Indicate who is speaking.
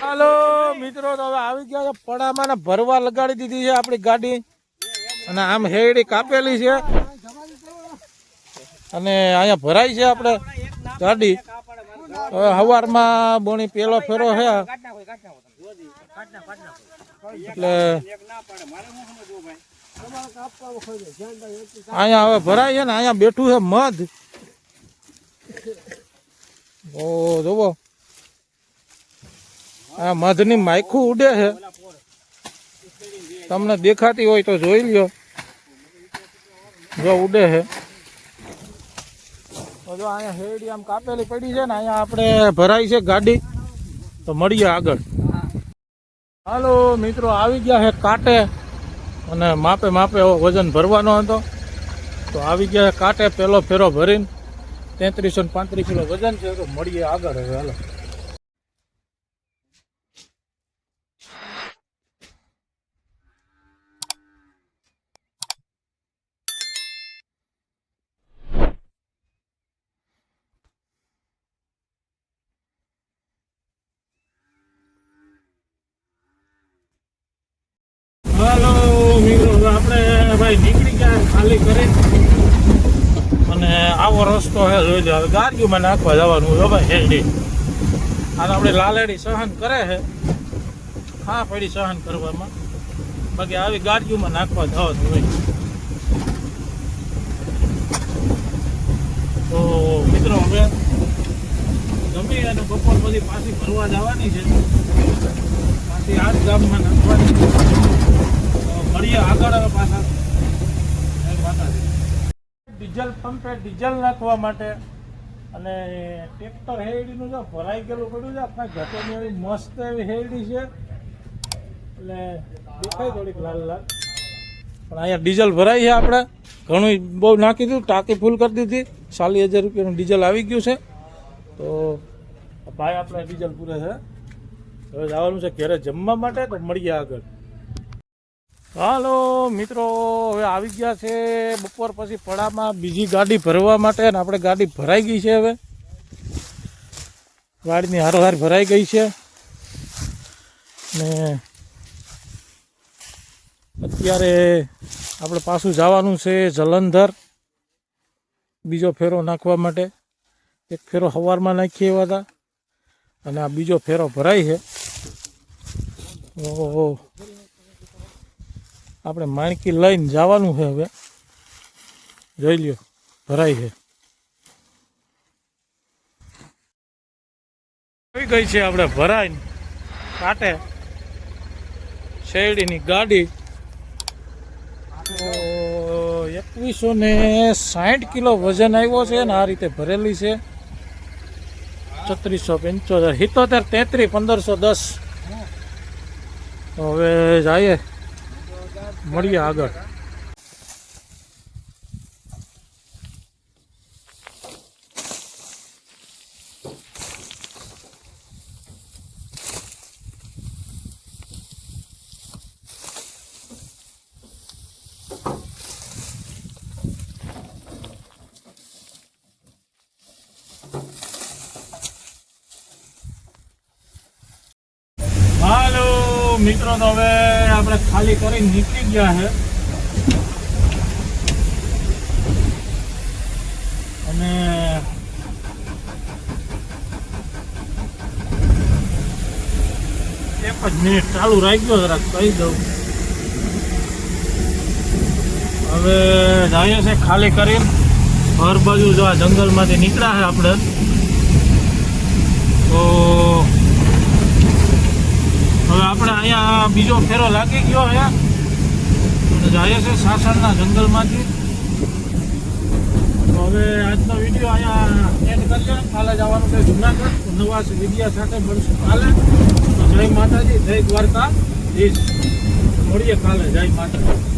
Speaker 1: હાલો, મિત્રો, તો હવે આવી ગયા છે. પડામાં ભરવા લગાડી દીધી છે આપણી ગાડી. અને આમ હેડી કાપેલી છે. અને અહીંયા ભરાય છે આપણે ગાડી. હવે સવારમાં બોણી પેલો ફેરો છે. એટલે અહીંયા હવે ભરાય છે ને, અહીંયા બેઠું છે મધ. ઓ જોવો આ મધની માયખું ઉડે છે. તમને દેખાતી હોય તો જોઈ લ્યો. જો ઉડે છે. જો અહીંયા હેડી આમ કાપેલી પડી છે ને, અહીંયા આપણે ભરાઈ છે ગાડી. તો મળીએ આગળ. હાલો, મિત્રો, આવી ગયા છે કાંટે. અને માપે માપે વજન ભરવાનો હતો. તો આવી ગયા કાંટે, પેલો ફેરો ભરીને તેત્રીસો ને પાંત્રીસ કિલો વજન છે. તો મળીએ આગળ હવે, હાલો મિત્રો હવે આપણે નીકળી ગયા ખાલી કરી. અને આવો રસ્તો હે જોઈ લો ગાડીમાં નાખવા જવાનું હોય ભાઈ હેરડી અને આપણે લાલેડી સહન કરે છે. હા પડી સહન કરવામાં. બાકી આવી ગાડીઓમાં નાખવા જવાનું હોય. તો મિત્રો હવે જમી અને બપોર પછી પાછી ફરવા જવાની છે. પાછી આ જ ગામમાં નાખવાની મળીએ આગળ પાછા. ડીઝલ પંપે ડીઝલ નાખવા માટે અને ટ્રેક્ટર હેરડીનું જો ભરાઈ ગયેલું પડ્યું છે, આપણા ઘટોની એવી મસ્ત એવી હેરડી છે. એટલે દેખાય થોડીક લાલ લાલ. પણ અહીંયા ડીઝલ ભરાય છે આપણે. ઘણું બહુ નાખી દીધું, ટાંકી ફૂલ કરી દીધી. ચાલીસ હજાર રૂપિયાનું ડીઝલ આવી ગયું છે. તો ભાઈ આપણે ડીઝલ પૂરે છે. હવે જવાનું છે ઘેરે જમવા માટે, તો મળીએ આગળ. હાલો, મિત્રો, હવે આવી ગયા છે બપોર પછી પડામાં બીજી ગાડી ભરવા માટે અને આપણે ગાડી ભરાઈ ગઈ છે હવે. ગાડીની હારોહાર ભરાઈ ગઈ છે. ને અત્યારે આપણે પાછું જવાનું છે જલંધર. બીજો ફેરો નાખવા માટે. એક ફેરો સવારમાં નાખીએ એવા હતા. અને આ બીજો ફેરો ભરાય છે. ઓહો. આપણે માણકી લઈને જવાનું છે હવે. જોઈ લ્યો, ભરાય છે. આવી ગઈ છે આપણે ભરાઈને કાંટે શેરડીની ગાડી. એકવીસો ને સાઠ કિલો વજન આવ્યો છે ને આ રીતે ભરેલી છે. છત્રીસો પંચોતેર, સિત્તોતેર તેત્રીસ પંદરસો દસ. હવે જઈએ. મળીએ આગળ. મિત્રો તો હવે આપણે ખાલી કરી નીકળી ગયા છે અને એક જ મિનિટ ચાલુ રાખ્યો જરાક કહી દઉં. હવે જઈએ છે ખાલી કરી ઘર બાજુ જો આ જંગલમાંથી નીકળ્યા છે આપણે. તો હવે આપણે અહીંયા બીજો ફેરો લાગી ગયો અહીંયા. જાય છે સાસણના જંગલમાંથી. હવે આજનો વીડિયો અહીંયા એન્ડ કરીએ કાલે જવાનું છે જુનાગઢ. નવા વિડીયા સાથે મળશું કાલે. જય માતાજી, જય દ્વારકા. મળીએ કાલે. જય માતાજી.